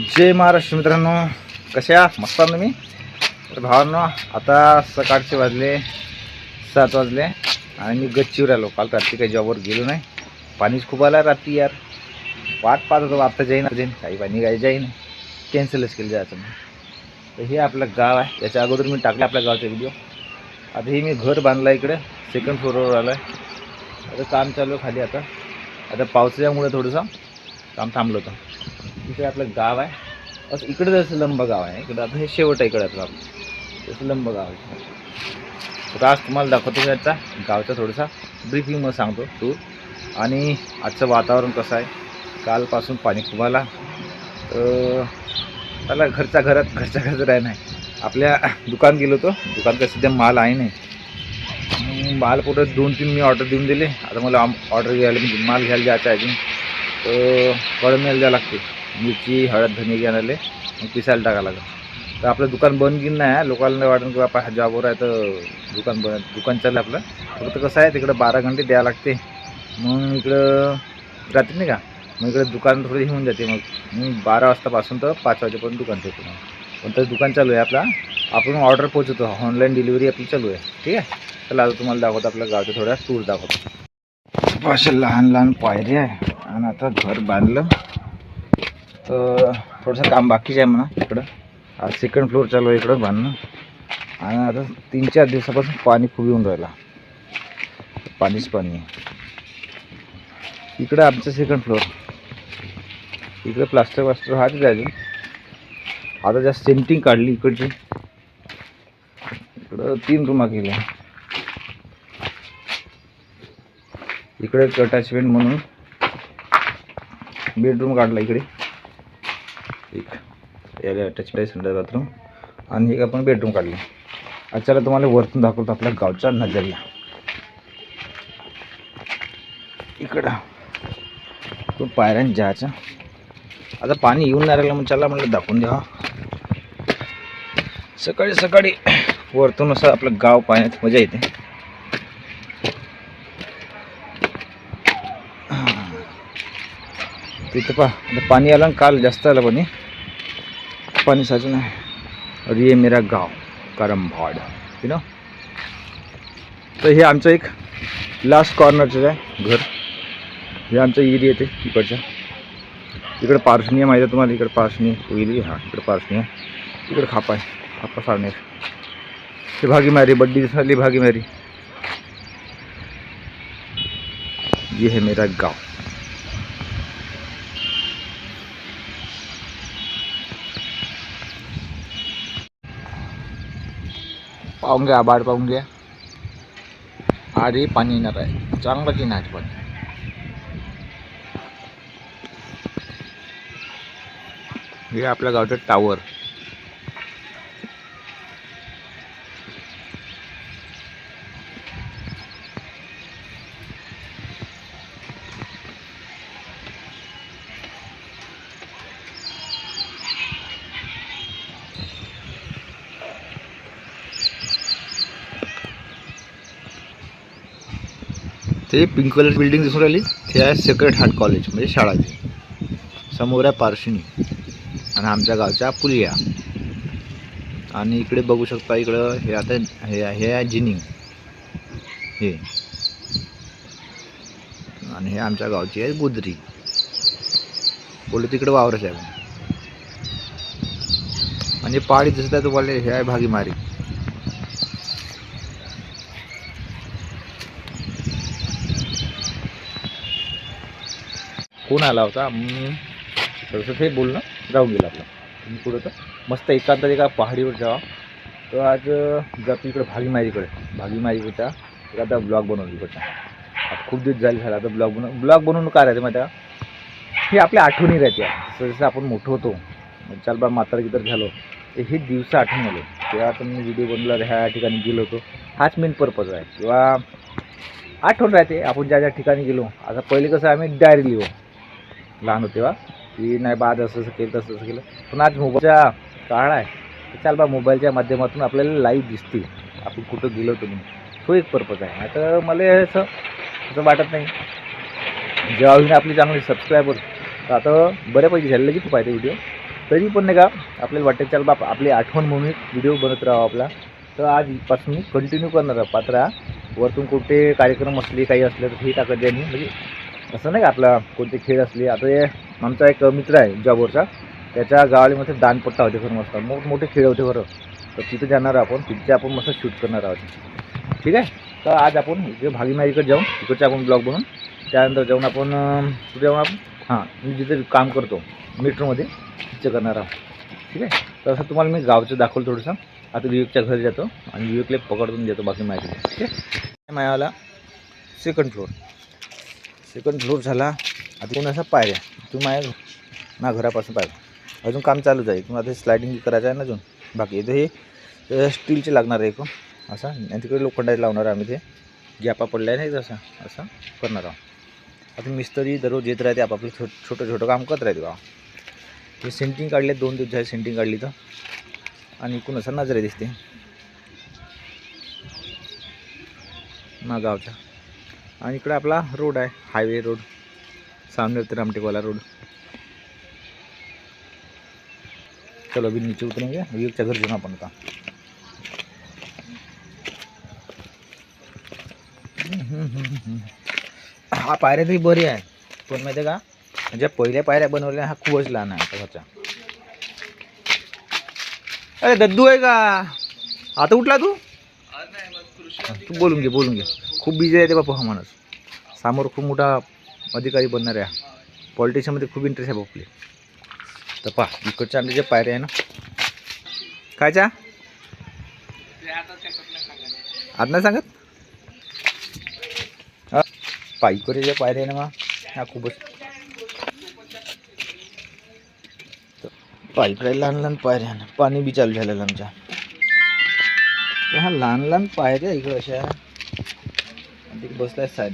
जय महाराष्ट्र मित्रांनो. कसे मस्त आहात तुम्ही? तर भावांनो आता सकाळचे वाजले सात वाजले आणि मी गच्चीवर आलो. काल रात्री काही जॉबवर गेलो नाही. पाणीच खूप आलं रात्री यार. वाट पाहत होतो आता जाईन जाईन. काही पाणी काही जाईन. कॅन्सलच केलं जायचं मग तर हे आपलं गाव आहे. याच्या अगोदर मी टाकलं आपल्या गावचा व्हिडिओ आता हे मी घर बांधलं इकडे. सेकंड फ्लोअरवर आलं आहे आता काम चालू खाली आता. आता पावसाच्यामुळे थोडंसं काम थांबलं होतं. इकडे आपलं गाव आहे. असं इकडे जसं लंब गाव आहे इकडं आता हे शेवट आहे इकडे आपलं आपलं तसं लंब गाव आहे. तर आज तुम्हाला दाखवतो त्याचा गावचा थोडासा ब्रीफिंग मग सांगतो टूर आणि आजचं वातावरण कसं आहे? कालपासून पाणी खूप तर त्याला घरच्या घरात घरच्या घरात राह नाही. आपल्या दुकान गेलो होतो. दुकान काय सध्या माल आहे नाही. मग माल कुठं दोन तीन मी ऑर्डर देऊन दिले. आता मला ऑर्डर घ्यायला म्हणजे माल घ्यायला जायचं आहे अजून. तर कळमेला द्यावं लागते. मिरची हळद धने घ्यायला मग पिसायला टाकावं लागेल. तर आपलं दुकान बंद की नाही आहे लोकांना वाटून की बापा हा जॉबवर आहे तर दुकान बंद दुकान चाललं आपलं. फक्त कसं आहे तिकडं बारा घंटे द्यावं लागते. मग इकडं रात्री नाही का मग इकडं दुकान थोडी होऊन जाते मग. मी बारा वाजतापासून तर पाच वाजेपर्यंत दुकान ठेवतो मग. पण तर दुकान चालू आहे आपला. आपण ऑर्डर पोहोचवतो. ऑनलाईन डिलिव्हरी आपली चालू आहे. ठीक आहे? चला आता तुम्हाला दाखवतो आपल्या गावच्या थोड्या टूर दाखवतो. अशा लहान लहान पायऱ्या आहे. आणि आता घर बांधलं. तर थोडंसं काम बाकीचं आहे म्हणा इकडं. आज सेकंड फ्लोअर चालू आहे इकडं बांधणं. आणि आता तीन चार दिवसापासून पाणी खूप येऊन राहिलं. पाणीच पाणी आहे. इकडं आमचं सेकंड फ्लोअर इकडं प्लास्टर वास्टर हाच आहे अजून. आता जास्त सेंटिंग काढली इकडची. इकडं तीन रूमा केल्या. इकडे एक अटॅचमेंट म्हणून बेडरूम काढला इकडे. एक याला अटॅच आहे संडास बाथरूम. आणि एक आपण बेडरूम काढले. आजच्याला तुम्हाला वरतून दाखवतो आपल्या गावचा नजरिया. इकडं. तो पायऱ्यान जायचं. आता पाणी येऊन नाही राहिलं मग चला म्हणलं दाखवून द्या. सकाळी सकाळी वरतून असं आपलं गाव पाण्यात मजा येते. तिथं पा आता पाणी आलं ना काल जास्त आलं पाणी पाणी साचून आहे और ये मेरा गाव करमभाड यु नो तर हे आमचं एक लास्ट कॉर्नरचं आहे घर. हे आमचं एरिया येते इकडच्या इकडं पार्सणी आहे माहिती आहे तुम्हाला, इकडं पार्सणी पहिली हाँ, इकडं पार्सणी आहे इकडं खापा आहे, खापा सारनेर. हे भागी मारी, बड्डी झाली भागी मारी. ये है मेरा गाव. पाहून घ्या आबाड पाहून घ्या. आधी पाणी येणार आहे. चांगलं की नाही पाणी? हे आपल्या गावचं टावर ते पिंक कलर बिल्डिंग दिसून राहिली. ते आहे सेक्रेट हार्ट कॉलेज म्हणजे शाळाची समोर आहे पार्शिनी आणि आमच्या गावच्या पुलिया. आणि इकडे बघू शकता इकडं हे आता हे हे आहे जिनिंग हे. आणि हे आमच्या गावची आहे गुजरी बोललो तिकडे वावरच आहे. म्हणजे पहाडी दिसत आहे तुम्हाला हे आहे भागीमारी. फोन आला होता. तसं ते बोलणं राहून गेलं आपलं. तुम्ही पुढं तर. मस्त एकांत एका पहाडीवर जावा. तर आज जातो इकडे भागीमारीकडे. भागीमारीकडचा एखादा ब्लॉग बनवतो इकडचा. आता खूप दिवस झाले झाला आता ब्लॉग बनव ब्लॉग बनवून काय राहते माहिती हे आपल्या आठवणी राहते. जसं जसं आपण मोठं होतो चाल बा म्हातारा गिदर झालो. तर हे दिवस आठवण आले. तेव्हा आपण व्हिडिओ बनवला ह्या ठिकाणी गेलो होतो. हाच मेन पर्पज आहे. किंवा आठवण राहते. आपण ज्या ज्या ठिकाणी गेलो. आता पहिले कसं आम्ही डायरी लिहो. लहान होते तेव्हा की नाही बा जसं असं असं केलं तसं असं केलं. पण आज मोबाईलचा काळ आहे. चाल बा मोबाईलच्या माध्यमातून आपल्याला लाईव्ह दिसते आपण कुठं गेलो तुम्ही तो एक पर्पज आहे. आता मला असं असं वाटत नाही. जेव्हा होईन आपली चांगली सबस्क्रायबर तर आता बऱ्यापैकी झालेलं की तू पाहिजे व्हिडिओ तरी पण नाही का आपल्याला वाटतं चाल बाप आपली आठवण म्हणून व्हिडिओ बनत राहा आपला. तर आजपासून मी कंटिन्यू करणार पात्र पात्रा वरतून कुठे कार्यक्रम असले काही असले तर हे टाकत जाईन म्हणजे असं नाही का आपला कोणते खेळ असले आता हे आमचा एक मित्र आहे जॉबवरचा त्याच्या गावामध्ये दानपट्टा होते खरं मस्त. मोठमोठे खेळ होते बरं. तर तिथे जाणार आपण तिथे आपण मस्त शूट करणार आहोत. ठीक आहे? तर आज आपण इकडे भागीमारीकडे जाऊन तिकडचे आपण ब्लॉग बनवून त्यानंतर जाऊन आपण जाऊन आपण? हां मी जिथे काम करतो मेट्रोमध्ये तिथे करणार आहोत. ठीक आहे? तर असं तुम्हाला मी गावचं दाखवलं थोडंसं. आता विवेकच्या घरी जातो आणि विवेकला पकडून देतो बाकी माहिती. ठीक आहे? मायाला सेकंड फ्लोअर सेकंड फ्लोअर झाला. आता कोण असा? पायऱ्या. तू माझ्या ना घरापासून पाहिजे अजून काम चालूच आहे. तुम्हाला आता स्लायडिंग करायचं आहे ना अजून? बाकी इथं हे स्टीलचे लागणार आहे एक हो. असा? आणि तिकडे लोखंडाचे लावणार आहे आम्ही ते. गॅपा पडल्या नाही तसा असं करणार आहोत. आता मिस्त्री दररोज येत राहते आपापलं छोट छोटं छोटं काम करत राहते बा. हे सेंटिंग काढले दोन दिवस झाले सेंटिंग काढली तर. आणि इकून असं नजरे दिसते. ना गावचा आणि इकडे आपला रोड आहे हायवे रोड सामने उतर रामटेकवाला रोड चलो अभी नीचे उतरेंगे विवेकच्या घर जाऊन आपण आता. हा पायऱ्या तरी बरी आहे पण माहिती आहे का म्हणजे पहिल्या पायऱ्या बनवल्या हा खूपच लहान आहे घरचा अरे दद्दू आहे का? आता उठला तू? तू बोलून घे बोलून घे. खूप बिझी आहे ते बापू हा माणूस. समोर खूप मोठा अधिकारी बनणार आहे पॉलिटिशियनमध्ये खूप इंटरेस्ट आहे बापले तर पहा इकडच्या आमच्या जे पायऱ्या आहे ना. कायच्या आज नाही सांगत? हा. इकडे ज्या पायऱ्या आहे ना मग ह्या खूपच. तर पहा लहान लहान पायऱ्या ना. पाणी बी चालू झालेलं आमच्या. हा लहान लहान पायऱ्या इकडे अशा. आणि तिकडे बसलाय साईड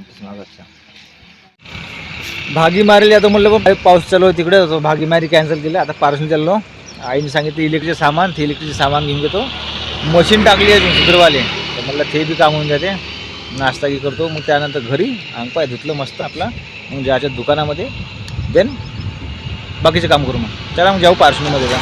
भागी मारली आता म्हणलं पण पाऊस चालू तिकडे भागी मारी कॅन्सल केली आता पार्सल चाललो. आईने सांगितलं इलेक्ट्रिक सामान ते इलेक्ट्रिकचे सामान घेऊन घेतो. मशीन टाकली आहे सुधरवाले तर म्हटलं ते बी काम होऊन जाते. नाश्ता की करतो. मग त्यानंतर घरी अंग पाय धुतलं मस्त आपला. मग ज्याच्या दुकानामध्ये. देन बाकीचे काम करू मग. चला मग जाऊ पार्सलमध्ये जा.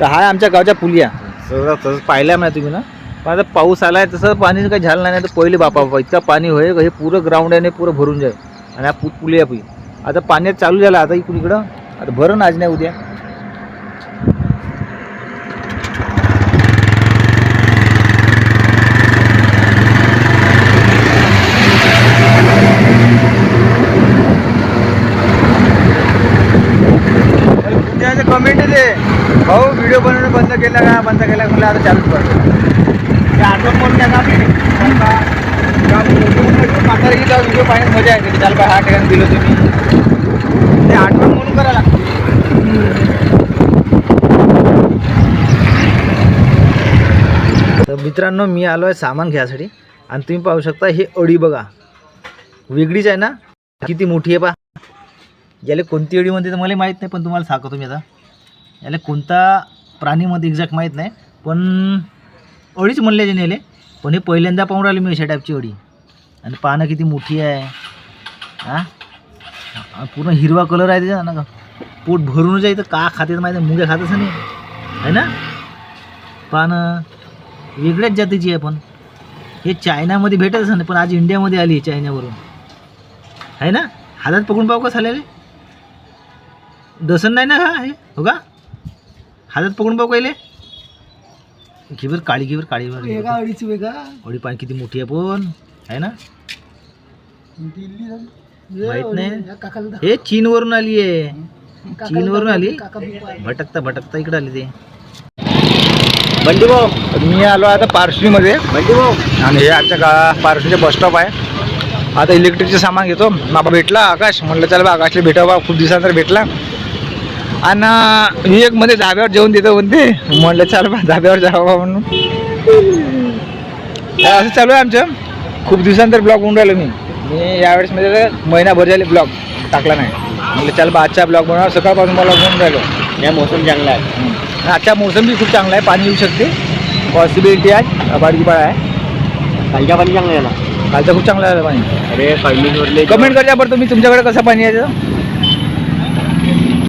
तर हा आमच्या गावच्या पुलिया. तसंच पाहिल्या म्हणा तुम्ही ना. पण आता पाऊस आला आहे तसं पाणी काही झालं नाही तर पहिले बापा बापा इतका पाणी होय हे पुरं ग्राउंड आहे आणि पुरं भरून जाईल आणि हा पु पुलिया पी आता पाण्यात चालू झालं आता इकडून इकडं. आता भरण आज नाही उद्या. कमेंट दे भाऊ व्हिडिओ बनवणं बंद केला का? बंद केला म्हणलं आता चालूच करतो ते आठवण म्हणून द्या ना म्हातारी व्हिडिओ पाहिजे मजा येते. चाल बा हा ठिकाण दिलं तुम्ही? ते आठवण म्हणून करायला लागतं. तर मित्रांनो मी आलो आहे सामान घ्यायसाठी आणि तुम्ही पाहू शकता ही अडी बघा. वेगळीच आहे ना? किती मोठी आहे पा याला कोणती अडी म्हणते तर मला माहीत नाही पण तुम्हाला सांगतो मी आता. याला कोणता प्राणीमध्ये एक्झॅक्ट माहीत नाही. पण अडीच म्हणल्याचे नेले. पण हे पहिल्यांदा पाहून राहिले मी अशा टाईपची अडी आणि पानं किती मोठी आहे. हां? पूर्ण हिरवा कलर आहे त्याचा ना का पोट भरूनच आहे तर का खाते तर माहिती आहे, मुंग्या खातच नाही. आहे ना? पानं वेगळ्याच जातीची आहे पण. हे चायनामध्ये भेटतच नाही पण आज इंडियामध्ये आली आहे चायनावरून. आहे ना? हातात पकडून पाहू का झालेले दसन नाही ना हा हे? हो का? हातात पकडून पाहू कायले घिवर काळी घिवर काळी वेगळा अडीच वेगळा. अडी पाणी किती मोठी आहे पण आहे ना? माहीत नाही. हे चीनवरून आली आहे. दाखव. चीनवरून आली. भटकता भटकता इकडे आली ते. बंडी भाऊ मी आलो आता पार्सलीमध्ये बंडी भाऊ. आणि हे आमच्या गा पार्सलीचे बस स्टॉप आहे. आता इलेक्ट्रिकचे सामान घेतो. बाबा भेटला आकाश. म्हणलं चला बा आकाशला भेटावं बा. खूप दिवसानंतर भेटला. आणि मी एक मध्ये धाब्यावर जेवण देतो म्हणते. म्हणलं चल बा धाब्यावर जावं म्हणून. असं चालू आहे आमचं. खूप दिवसानंतर ब्लॉग होऊन राहिलो मी. मी यावेळेस म्हणजे महिनाभर झाले ब्लॉग टाकला नाही. म्हणलं चल बा आजचा ब्लॉग बनवा. सकाळपासून मला बनवून राहिलो. या मोसम चांगला आहे. आजचा मोसम बी खूप चांगला आहे. पाणी येऊ शकते. पॉसिबिलिटी आहे. बारकी आहे. कालच्या पाणी चांगला आहे ना कालचं खूप चांगलं आहे पाणी. अरे कमेंट करजा बरं तुम्ही. तुमच्याकडे कसं पाणी त्याचं?